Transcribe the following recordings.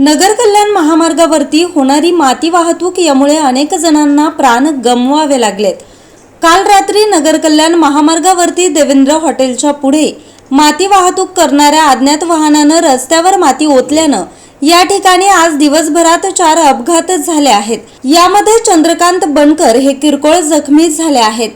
नगर कल्याण महामार्गावरती होणारी माती वाहतूक यामुळे अनेक जणांना प्राण गमवावे लागलेत. काल रात्री नगर कल्याण महामार्गावरती देवेंद्र हॉटेलच्या पुढे माती वाहतूक करणाऱ्या अज्ञात वाहनानं रस्त्यावर माती ओतल्यानं या ठिकाणी आज दिवसभरात चार अपघात झाले आहेत. यामध्ये चंद्रकांत बनकर हे किरकोळ जखमी झाले आहेत.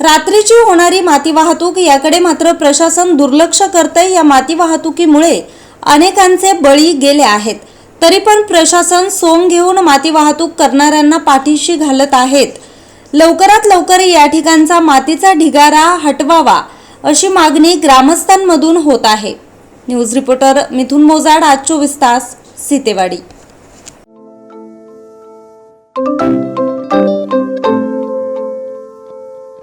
रात्रीची होणारी माती वाहतूक याकडे मात्र प्रशासन दुर्लक्ष करतंय. या माती वाहतुकीमुळे अनेकांचे बळी गेले आहेत. तरी पण प्रशासन सोंग घेऊन माती वाहतूक करणाऱ्यांना पाठीशी घालत आहेत. लवकरात लवकर या ठिकाणचा मातीचा ढिगारा हटवावा अशी मागणी ग्रामस्थांमधून होत आहे. न्यूज रिपोर्टर मिथुन मोजाड आज चोवीस तास सीतेवाडी.